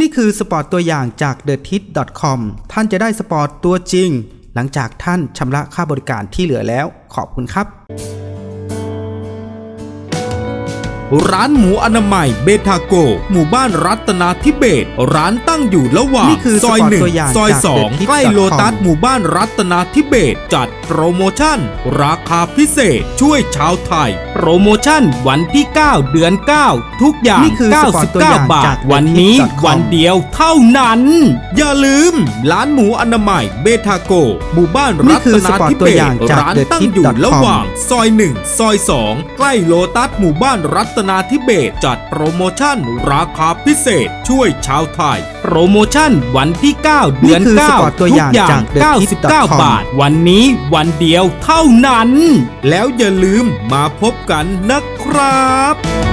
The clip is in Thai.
นี่คือสปอร์ตตัวอย่างจาก t h e t i t c o m ท่านจะได้สปอร์ตตัวจริง หลังจากท่านชำระค่าบริการที่เหลือแล้ว ขอบคุณครับ ร้านหมูอนามัยเบทาโก หมู่บ้านรัตนาธิเบศรร้านตั้งอยู่ระหว่างนี่คือซอยสปอร์ตหนึ่งตัวอย่างซอยจากสอง The Tip ใกล้ dot com โลตัสหมู่บ้านรัตนาธิเบศรจัดโปรโมชั่น ราคาพิเศษช่วยชาวไทยโปรโมชั่นวันที่ 9 เดือน 9 ทุกอย่าง นี่คือสปอร์ตตัวอย่าง99 บาจาทก The วันนี้ Tip dot com วันเดียวเท่านั้น อย่าลืม ร้านหมูอนามัยเบทาโก หมู่บ้านนี่รัคือตสนาปอร์ตธิตัเบวอย่างศรจากร้าน The ตั้ง Tip อยู่ dot com ระหว่าง ซอย 1 ซอย 2 ใกล้โลตัสหมู่บ้านรัตนาธิเบศรจัดโปรโมชั่นราคาพิเศษช่วยชาวไทย โปรโมชั่นวันที่ 9 เดือน นี่คือสปอร์ต9ตัวทุอกย่างอย่าง จาก The Tip dot com 99บาท วันนี้วันเดียวเท่านั้น แล้วอย่าลืมมาพบกันนะครับ